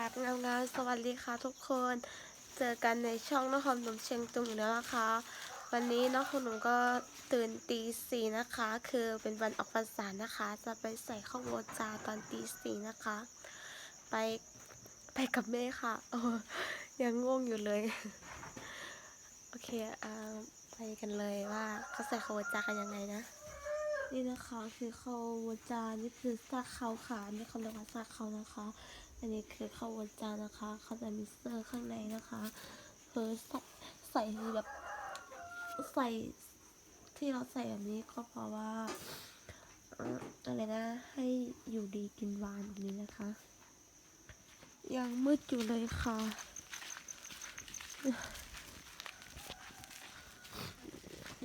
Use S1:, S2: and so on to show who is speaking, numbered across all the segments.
S1: าบงามงามๆสวัสดีค่ะทุกคน เจอกันในช่องน้องหอมหนุ่มเชียงตุงอีกแล้วนะคะ วันนี้น้องหนุ่มก็ตื่นตีสี่นะคะ คือเป็นวันออกพรรษานะคะ จะไปใส่ข้าวโวจาตอนตีสี่นะคะ ไปไปกับแม่ค่ะโอ้ยังง่วงอยู่เลย โอเคอ่าไปกันเลยว่าเขาใส่ข้าวโวจากันยังไงนะนี่นะคะคือข้าวโวจานี่คือซากเขาค่ะนนี่เขาเรียกว่าซากเขานะคะ อันนี้คือข้าวโวจานนะคะเขาจะมีเสื้อข้างในนะคะคือใส่ใส่แบบใส่ที่เราใส่แบบนี้ก็เพราะว่าอะไรนะให้อยู่ดีกินหวานแบบนี้นะคะ ยังมืดอยู่เลยค่ะ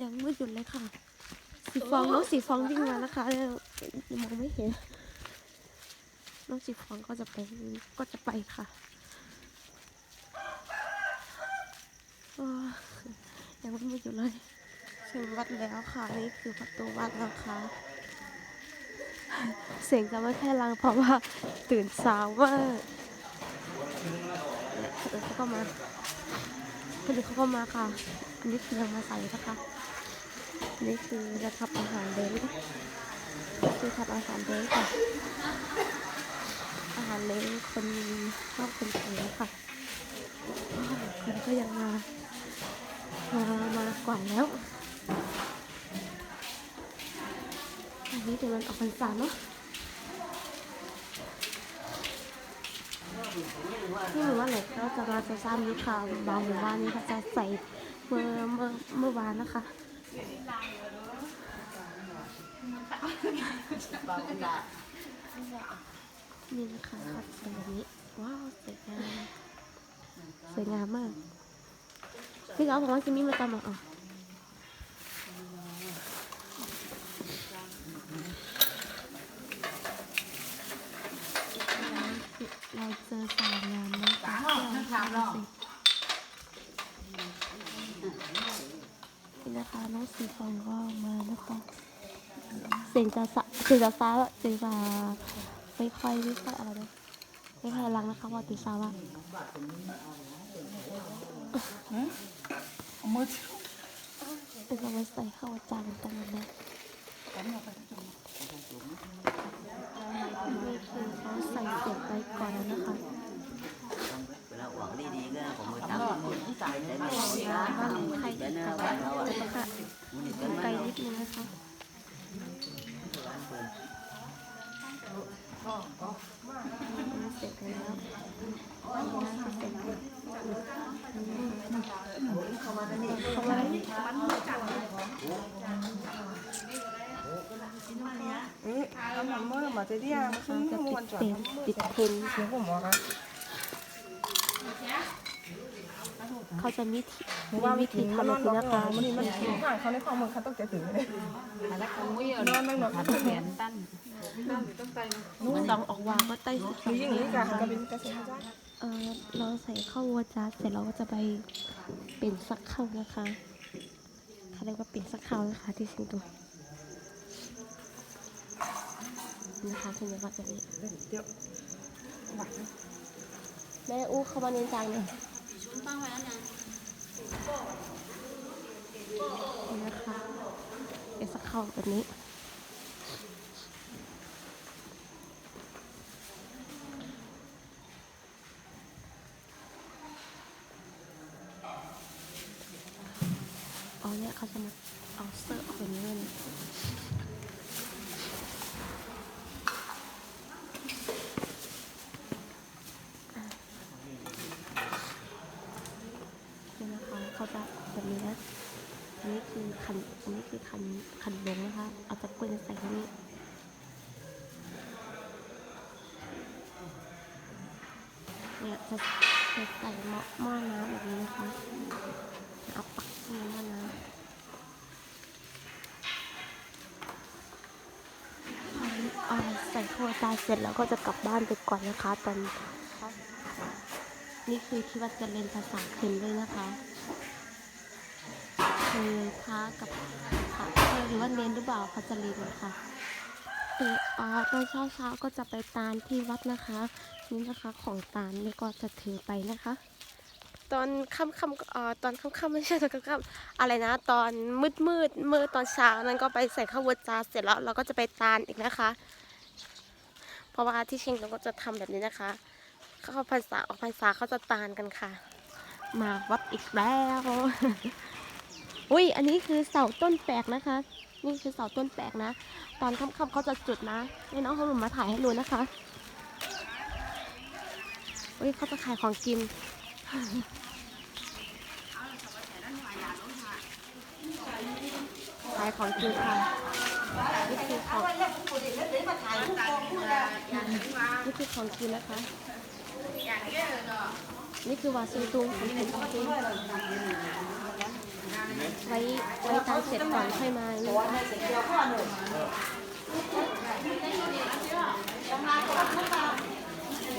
S1: ยังมืดอยู่เลยค่ะ สีฟองน้องสีฟองวิ่งมานะคะมองไม่เห็น น้องสีฟองก็จะไปก็จะไปค่ะยังไม่อยู่เลยถึงวัดแล้วค่ะ นี่คือประตูวัดนะคะเสียงจะไม่ค่อยรังเพราะว่าตื่นสาวมากเนี่ยเดี๋ยวเขาก็มาคนอื่นเขาก็มาค่ะ อันนี้คือยังมาใส่นะคะ นี่คือจะทำอาหารเล้งคือทำอาหารเล้งค่ะาเล้งคนชอบคนไทยค่ะ คนก็ยังมา มามากว่าแล้ว อันนี้เดี๋ยวมันออกพรรษาเนาะที่หมู่บ้านไหนก็จะมาจะซ้ำนี้ค่ะบางหมู่บ้านนี้เขาจะใส่เมื่อเมื่อเมื่อวานนะคะนี่ นะคะครับเป็นแบบนี้ ว้าวสวยงามสวยงามมาก พี่เขาบอกว่าจิมมี่มาตามมาอ๋อเราเจอสาวงามนะคะที่เราสินี่นะคะน้องสีฟองก็มานะคะเสียงจะสะเสียงจะฟ้าเสียงจะ ไม่ค่อยไม่ค่อยอะไรนะไม่ค่อยรังนะคะว่าติซาว่า
S2: เอามือ
S1: เป็นเอาไว้ใส่ข้าวจานกันนะนี่คือเขาใส่เสียบไปก่อนแล้วนะคะ
S3: เวลาหวังดีๆก็ผมมือตั้งแต่ไม่เอาเวลา
S1: ว่าใคร
S3: เดี๋ยว
S1: จะ
S3: นะ
S1: กลับ
S3: บ้านเราอะ
S1: ค่ะ
S3: มัน
S1: ไกล
S3: ไม่
S1: นิดนึงนะคะ เสร็จแล้วเข้ามาแล้วเข้ามาแล้ว
S2: นี่เอาหนังมือมาเจดียมาขึ้นมือ
S1: ปิ
S2: วั
S1: ด
S2: นจอด
S1: เต็มปิดเต็ม
S2: เสียงผมบอกนะ
S1: เขาจะมีที่
S2: หรือว่า
S1: มี
S2: วิ
S1: วิ
S2: ธี
S1: ธี
S2: มัน
S1: ทำ
S2: น
S1: แบ
S2: อบน
S1: นี้
S2: น
S1: นะคะ
S2: มันนี่มันผ่านเขาในความมือเขาต้องเจอถึงเลยนอนไม่หมด
S4: แขนตั้น
S1: ลูกสองออกวางก็ใต้สี
S2: หรือยิ่งนี้กันก็เป็นกระเซ็นจ้า
S1: เออเราใส่ข้าววัวจ้าเสร็จเราก็จะไปเป็นสักข้าวนะคะเขาเรียกว่าเป็นสักข้าวนะคะที่สิงโตนะคะถึงจะว่าจะนี้
S2: เดี๋ยว
S1: แม่อู้เข้ามาเน้นจังเลยนี่ นะคะเป็นสักเข้าแบบนี้ อ๋อเนี่ยเขาจะมาเอาเสื้อออกแบบนี้เลยนะอะเนี่ยนะคะเขาจะแบบนี้นะ อันนี้คือคัน อันนี้คือคันคันลงนะคะ เอาตะกร้วยใส่ที่นี่ เนี่ย จะจะใส่หม้อหม้อน้ำแบบนี้นะคะเอาปักที่หม้อน้ำเอาใส่ข้าวจานเสร็จแล้วก็จะกลับบ้านไปก่อนนะคะ ตอนนี่คือที่วัดเจริญภาษาเข็มด้วยนะคะคือพระกับพระหรือว่าเน้นหรือเปล่าเขาจะเรียนนะคะตื่นอ๋อตอนเช้าๆก็จะไปตานที่วัดนะคะ นี่นะคะของตานนี่ก็จะถือไปนะคะ ตอนค่ำค่ำๆเอ่อตอนค่ำค่ำๆไม่ใช่ตอนค่ำค่ำๆอะไรนะ ตอนมืดมืดมืดตอนเช้านั้นก็ไปใส่ข้าววัวจาเสร็จแล้วเราก็จะไปตานอีกนะคะ เพราะว่าที่เชียงตุงก็จะทำแบบนี้นะคะเข้าพรรษาออกพรรษาเขาจะตานกันค่ะ มาวัดอีกแล้วอุ้ยอันนี้คือเสาต้นแปลกนะคะ นี่คือเสาต้นแปลกนะ ตอนค่ำๆเขาจะจุดนะนี่น้องเขาหนุ่มมาถ่ายให้ดูนะคะ อุ้ยเขาจะขายของกิน ขายของกินค่ะนี่คือของนี่คือของกินนะคะ นี่คือวาซิงตุงของผมจริงไว้ไว้ตามเสร็จก่อนค่อยมาเนะคะ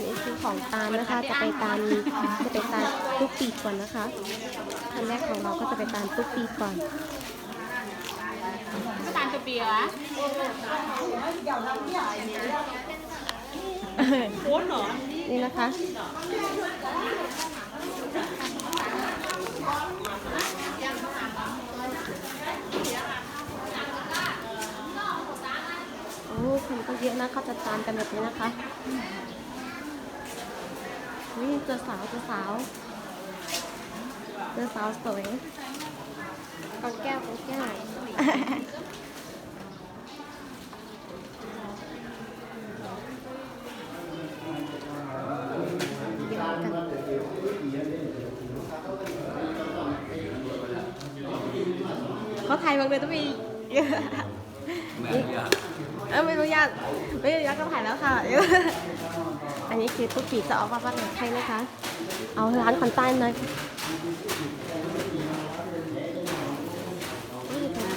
S1: นี่คือของตาลนะคะ จะไปตาลจะไปตาลทุกปีก่อนนะคะคันแรกของเราก็จะไปตาลทุกปีก่อน
S2: ก็ตามตัวเปียร์โค้นเหรอ
S1: นี่นะคะโอ้คนก็เยอะนะเขาจะตามกันแบบนี้นะคะ นี่เจอสาวเจอสาวเจอสาวสวยกองแก้วกองแก้วเดี๋ยวกันเขาถ่ายบางเลยต้องมีเออไม่อนุญาตไม่อนุญาตก็ถ่ายแล้วค่ะอั นี้คือตุ๊กปีจะออกมาบ้านไหนใครนะคะ เอาร้านคอนใต้หน่อยนี่เป็น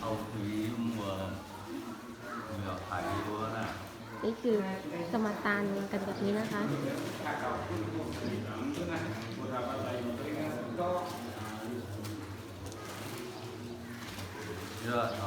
S4: เอาผีมัวเหลือไผ่วัวนะ
S1: นี่คือจะมาตานกันแบบนี้นะคะ
S4: ยะ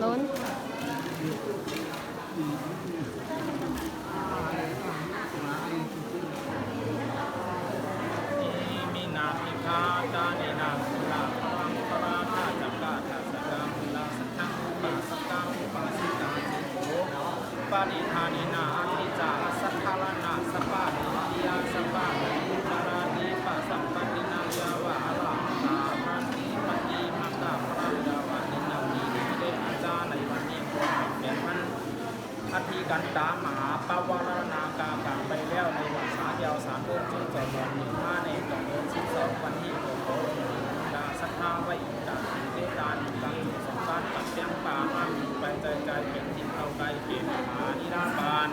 S4: โน้นมินา
S2: มิ
S5: คาตานินาสุลาพลังพรามาจักกาทัสกามุลาสัทธุปาสกาอุปาสิกาจิโกปาริธานินาอภิจาสัทธารณะสปานิยาสปานินา กันตามหาปวารณากาการไปแล้วในวันสาเดียวสามเดือนจึงจะวันหนึ่งมาในต่อเดือนสิบสองวันที่เกิดโตดาสัทธาไว้อิตาเวตานิกังสงการกับเสียงป่ามามีไปใจใจเป็นทิพเอาไกลเป็นมหานิราบาล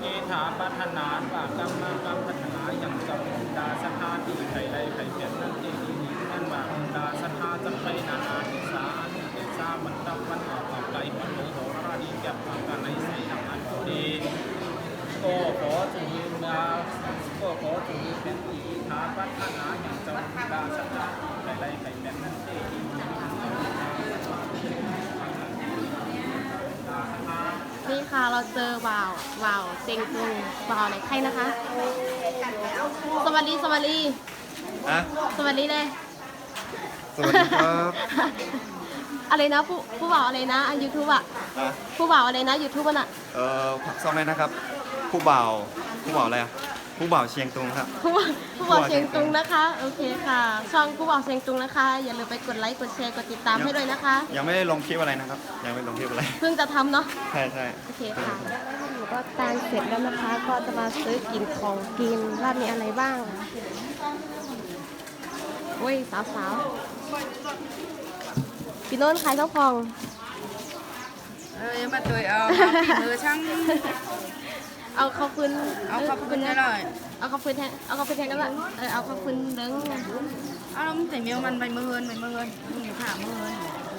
S5: เอถาปัฒนาปากกรรมมากรรมพัฒนาอย่างจำดาสัทธาที่ไข่ใดไข่เป็นนั่นเองดีนี้นั่นว่าดาสัทธาจะไปนานาทิสานิเตสามันตับวันออกออกไกลมันโมโหราดีแก่ปากกันในใส่ทำอันดี ก็ขอจงยืนดาก็ขอจงยืนเป็นอีทาพัฒนาอย่างเจ้าดาสัทธาไข่ใดไข่เป็นนั่นเองดีนี้
S1: เราเจอบ่าวบ่าวเจงตุงบ่าวไหนใครนะคะ สวัสดี สวัสดี
S6: อะ
S1: สวัสดีเลย
S6: สวัสดีครับ
S1: อะไรนะผู้ผู้บ่าวอะไรนะยูทูบอะ
S6: อะ
S1: ผู้บ่าวอะไรนะยูทูบมันอะ
S6: เอ่อผักซ่อมเลยนะครับ ผู้บ่าว ผู้บ่าวอะไรอะ ผู้บ่าวเชียงตุงครับ
S1: ผู้บ่าวผู้บ่าวเชียงตุงนะคะ โอเคค่ะ ช่องผู้บ่าวเชียงตุงนะคะ อย่าลืมไปกดไลค์ กดแชร์ กดติดตามให้ด้วยนะคะ
S6: ยังไม่ได้ลงคลิปอะไรนะครับ ยังไม่ลงคลิปอะไร
S1: เพิ่งจะทำเนาะ
S6: ใช่ใช่
S1: โอเคค่ะ หนูก็ตานเสร็จแล้วนะคะ ก็จะมาซื้อกินของกินว่ามีอะไรบ้างโอ้ยสาวสาวๆพี่โน้นขายข้าวพอง
S2: เออมาตัวเอาเอาฝีมือช่าง
S1: เอาข้าวพื้น
S2: เอาขอบคุณหน่อย
S1: เอาข้าวพื้นแทนเอาข้าวพื้นแทนกันละเออเอาข้าวพื้นเด้ง
S2: เอาแล้วมึงใส่เมียวมันไปมือเฮินไปมือเฮินมึงอยู่ขามือเฮินเขาเมื่อถึงเฮินอะ
S1: เอาสามจ๊อกก็เลย
S2: เมื่อที่เฮิน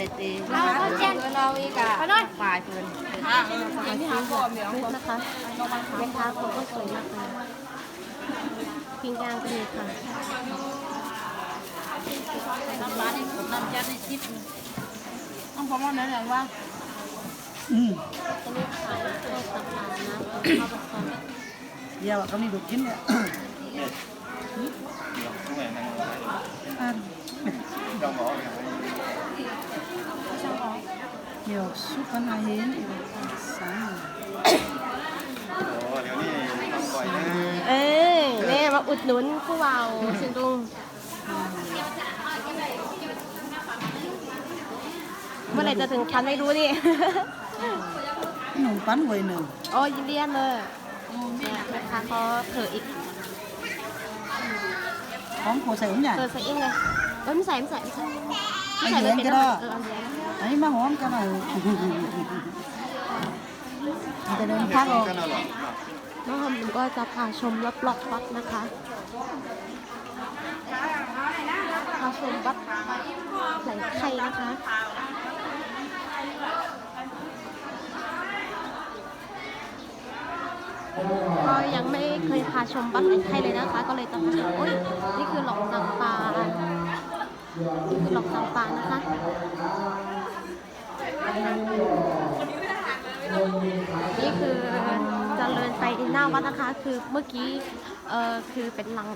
S2: ชงเลย
S1: ข้าเมื่อเดือนผ่าเรียง
S2: เอาเลยค่ะอ่า
S1: กินอะไร
S2: เจ้าค่ะถ้าเป็นที่มือเฮินยังมี
S1: ใช่เนี่ยเอามาตานที่ชุดนี่เลย
S2: อันน่ะยาควันนี่หาเช่นเราอีกอะฝ่ายเพื่อน
S1: มาซื้อแบบนี้นะคะแม่ค้าเขาก็สวยมากเลยปิ้งย่างก็มีค่ะ
S2: น้ำร้านนี่ผมน้ำจัดในชิดต้องพร้อมแล้วไหนว่า
S1: อันนี้ขายข้าวตับปลานะข้าวผัดซอส
S2: เดี๋ยวก็มีดูกินเนี่ย
S6: ลองบอก ว่า
S2: เดี๋ยวซุปกันมาเห็นอีกสาม
S6: โอ้เดี๋ยวนี้ทำบ่อยนะ
S1: เอ้ยแม่มาอุดหนุนผู้เบาสิงดุงเมื่อไหร่จะถึงคันไม่รู้นี่
S2: ขนมปั้นหวยหนึ่ง
S1: โอ้ยินดีเลยเนี่ยแม่ค้าเขาเถอะอีก
S2: ของโคใส่หุ่นใหญ่
S1: เออใส่เองไงเออไม่ใส่ไม่ใส่ไม่ใส่ ไม่
S2: เห็นงก็
S1: นะ
S2: ได้
S1: ออเอาเดี๋ยวนะ
S2: ไอ้มาหอมกันหน่อยมันจะเดินพักออก
S6: ก็น่าหรอก
S1: น้องหอมก็จะพาชมรอบๆวัดนะคะพาชมวัดไหลไข่นะคะก็ยังไม่เคยพาชมวัดไหลไข่เลยนะคะ ก็เลยจะพาชมอุ้ยนี่คือหลอกจำปานี่คือ หลอกจำปานะคะนี่คือจะเดินไปหน้าวัดนะคะ คือเมื่อกี้เออคือเป็นหลัง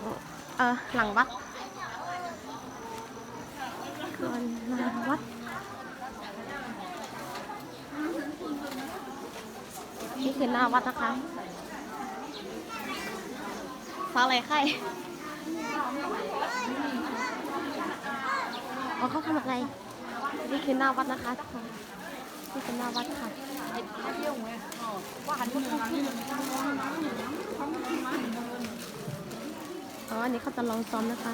S1: เออหลังวัดคือหลังวัดนี่คือหน้าวัดนะคะฟ้าอะไรไข่ อ๋อเขาทำอะไรนี่คือหน้าวัดนะคะทุกคนนี่คือหน้าวัดค่ะอ๋ออันนี้เขาจะลองซ้อมนะคะ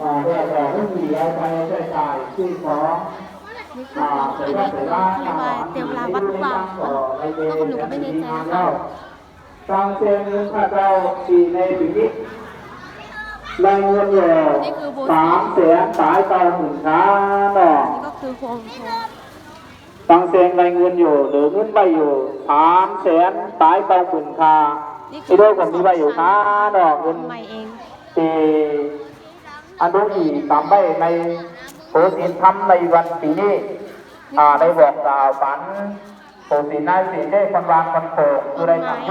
S7: อ่าเรียกแต่ไม่มีอะไรไปใช้จ่ายที่ของ
S1: นี่คือง เรียกว่าเตรียมลาวัดหรือเปล่าเออก็หนูก็ไม่แน่ใจนะคะ
S7: สร้งเส้นพระเจ้าปีในปีนี้รายเงินอยู่
S1: นี่คือโบสา
S7: มแสนสายตาหมื่นค้าเนาะ
S1: นี่ก็คือพวงพวง
S7: สร้างเส้นรายเงินอยู่หลือเงินใบอยู่สามแสนสายตาหมื่นค้าที่ด้วยผมมีใบอยู่ค้าเนาะเงิน
S1: ใหม่เอง
S7: ที่อันรู้ที่ตามใบใน โพสินทำในวันปีนี้ได้บอกกล่าวฝันโปรสีนายสีได้คนวางคนโผล่คือได้ทำให้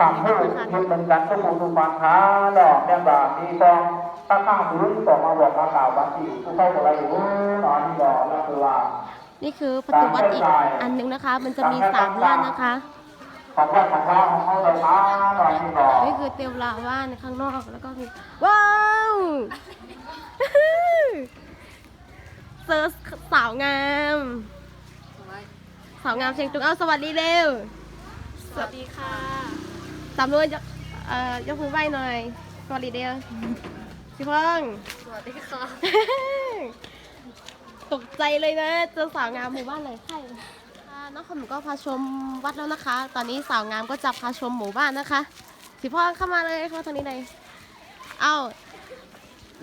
S7: ทำให้ที่เหมือนกันก็คงทุกวันค้าดอกแก้มบาปีทองตั้งข้างศูนย์ต่อมาบอกมากล่าววันที่ผู้เข้าอะไรอยู่นอนที่ดอกแล้วคือว่า
S1: นี่คือประตูวัดอีกอันหนึงนะคะ มันจะมีสามด้านนะคะนี่คือเตียวลาว่านข้างนอกแล้วก็มีว้าว เซอร์สาวงาม สาวงามเชียงตุงเอาสวัสดีเร็วสวัสดีค่ะตามด้วยยกเอ่อยกมือไหว้หน่อยสวัสดีเร็วพี่เพิ่ง
S2: สวัสดีค่ะ
S1: ตกใจเลยนะเจอสาวงามหมู่บ้านไหนใครค่ะน้องขนมก็พาชมวัดแล้วนะคะ ตอนนี้สาวงามก็จะพาชมหมู่บ้านนะคะพี่พ่อเข้ามาเลยเข้ามาทางนี้เลย เอ้า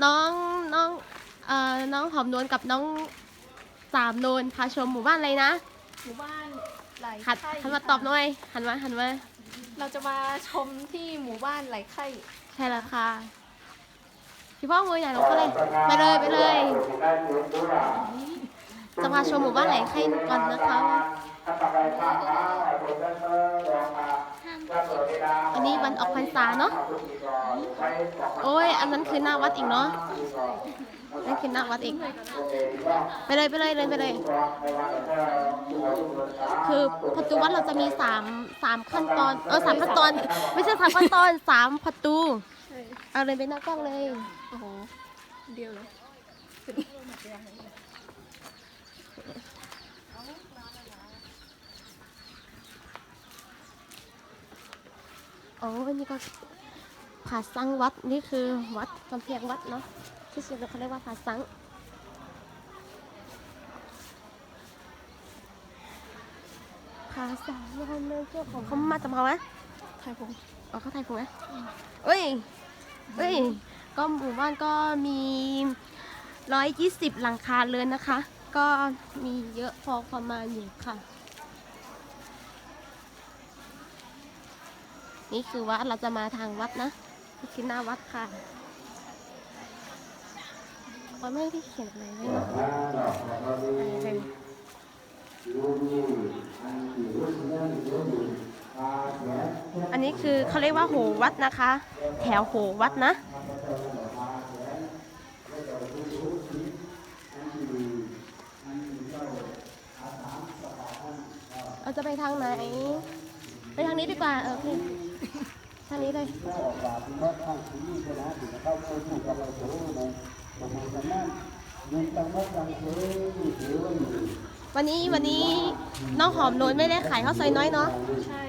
S1: น้องน้องเอ่อน้องหอมนวลกับน้องสามนวลพาชมหมู่บ้านอะไรนะ
S8: หมู่บ้านไหล
S1: หัน
S8: ไข่
S1: หันมาตอบหน่อยหันมาหันมา
S8: เราจะมาชมที่หมู่บ้านไหลไข่
S1: ใช่แล้วค่ะพี่พ่อมือใหญ่ลงก็เลยไปเลยไปเลยจะพาชมหมู่บ้านไหลไข่ก่อนนะคะอันนี้วันออกพรรษาเนาะโอ้ยอันนั้นคือหน้าวัดอีกเนาะ นั่นคือหน้าวัดอีก ไปเลยไปเลยเลยไปเลย คือประตูวัดเราจะมีสามสามขั้นตอน เออสามขั้นตอน ไม่ใช่สามขั้นตอนสามประตู เอาเลยไปหน้ากล้องเลย
S8: โอ้โห เดียวเลย
S1: อ๋ออันนี้ก็ผาสังวัดนี่คือวัดกำแพงวัดเนาะ ที่สุดเขาเรียกว่าผาสังผาสังวันเมืองเจ้าของเขามาจากมาไหม
S8: ไทยพง
S1: อ๋อเขาไทยผมไหมเอ้ยเอ้ยก็หมู่บ้านก็มีร้อยยี่สิบหลังคาเรือนนะคะ ก็มีเยอะพอประมาณอยู่ค่ะ นี่คือวัดเราจะมาทางวัดนะนี่คือหน้าวัดค่ะ เขาไม่ได้เขียนอะไรไว้หรอกอะไรเลยอันนี้คือเขาเรียกว่าโหวัดนะคะ แถวโหวัดนะเราจะไปทางไหน ไปทางนี้ดีกว่าเออโอเคทางนี้เลย วันนี้วันนี้น้องหอมโนนไม่ได้ขายข้าวซอยน้อยเนาะ
S8: ใช่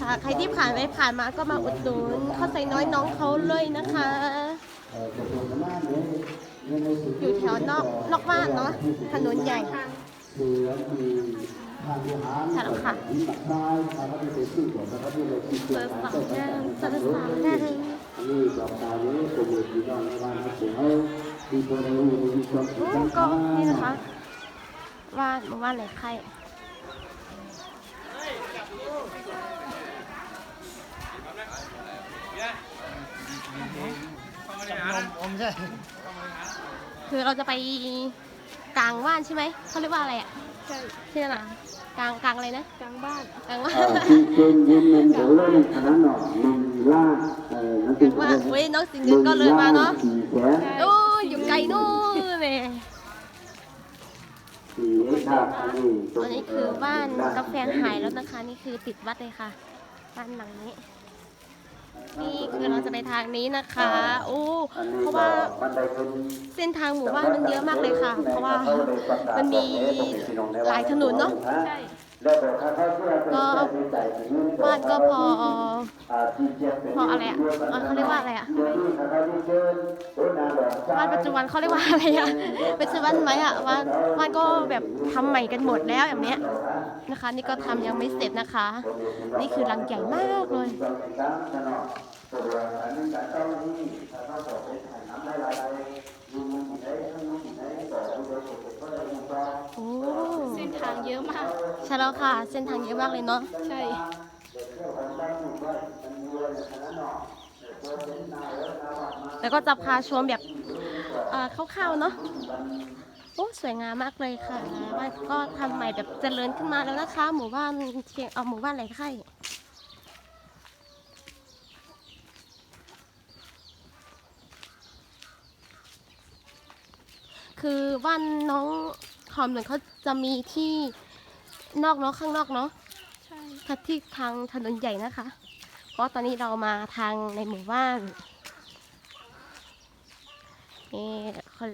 S1: ค่ะใครที่ผ่านไปผ่านมาก็มาอุดหนุนข้าวซอยน้อยน้องเขาเลยนะคะ อยู่แถวนอกนอกบ้านเนาะถนนใหญ่ใช่แล้วค่ะเปิดสองแง่เปิดสามแง่ โอ้ก็นี่นะคะว่านหมู่บ้านไหนใครคือเราจะไปกลางว่านใช่ไหมเขาเรียกว่าอะไรอะ
S8: ใช่
S1: ที่นั่นอะ กลางกลางอะไรนะ
S8: กลางบ้าน
S1: กลางว่าน
S9: ที่เป็นยืนมันเดี๋ยวเล่นอันนั้นหน่อยมันล่าเออนั่นคื
S1: กลางว่านเว้ยน้องสิงเงินก็เลยมาเนาะ
S9: สี่แสน
S1: โอ้ยอยู่ไกลนู่นเลย
S9: สี่เอ็ดห้าอันนี้
S1: อันนี้คือบ้านกาแฟหายแล้วนะคะ นี่คือติดวัดเลยค่ะ บ้านหลังนี้ นี่คือเราจะไปทางนี้นะคะ โอ้
S9: อันนี้
S1: เพราะ
S9: ก็
S1: ว่า
S9: บันไดเป็น
S1: เส้นทางหมู่บ้านมันเยอะมากเลยค่ะ เพราะว่ามันมีหลายถนนเนาะ
S8: ใช่
S9: แล้วก็ค่าเข้าเชื่อเป็น
S1: ก็
S9: ใจใจถึง
S1: บ้านก็พอ
S9: อ่าที่เจ็บเป็น
S1: พออะไรอะเออเขาเรียกว่าอะไรอะ
S9: เดี๋ยวนี้ค่าเข้าที่เชิญโอ้นาดอก
S1: บ้านปัจจุบันเขาเรียกว่าอะไรอะเป็นชื่อบ้านไหมอะบ้านบ้านก็แบบทำใหม่กันหมดแล้วแบบเนี้ยนะคะ นี่ก็ทำยังไม่เสร็จนะคะ นี่คือรังใหญ่มากเลย
S9: ตัวอันนี้การเจ้าหน้าที่ถ้าเขาบอกให้ถ่ายน้ำได้หลายๆดูมันที่ไหนข้างนู้นที่ไหนบอกดูโดยปกติก็เลยมันก็
S1: โอ้
S8: เส้น ทางเยอะมาก
S1: ใช่แล้วค่ะ เส้นทางเยอะมากเลยเนาะ
S8: ใช่
S1: แล้วก็จะพาชมแบบเอ่อคร่าวๆเนาะโอ้สวยงามมากเลยค่ะบ้านก็ทำใหม่แบบเจริญขึ้นมาแล้วนะคะ หมู่บ้านเชียงเอาหมู่บ้านไหลไข่คือบ้านน้อง หอมเหมือนเขาจะมีที่นอกเนาะข้างนอกเนาะ
S8: ใช่
S1: ค่ะที่ทางถนนใหญ่นะคะ เพราะตอนนี้เรามาทางในหมู่บ้านนี่คน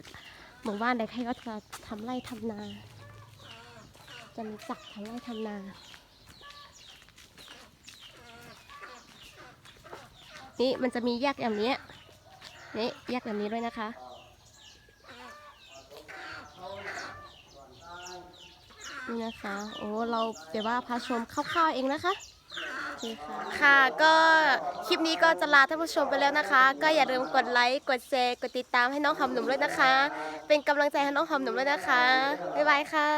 S1: หมู่บ้านใดใครก็จะทำไร่ทำนา จะมีจักรทำไร่ทำนา นี่มันจะมีแยกอย่างเนี้ยนี่แยกแบบนี้ด้วยนะคะ นี่นะคะ โอ้เราเดี๋ยวว่าพาชมคร่าวๆเองนะคะโอเคค่ะ ค่ะ ก็คลิปนี้ก็จะลาท่านผู้ชมไปแล้วนะคะ ก็อย่าลืมกดไลค์กดแชร์กดติดตามให้น้องหอมหนุ่มด้วยนะคะ เป็นกำลังใจให้น้องหอมหนุ่มด้วยนะคะบ๊ายบายค่ะ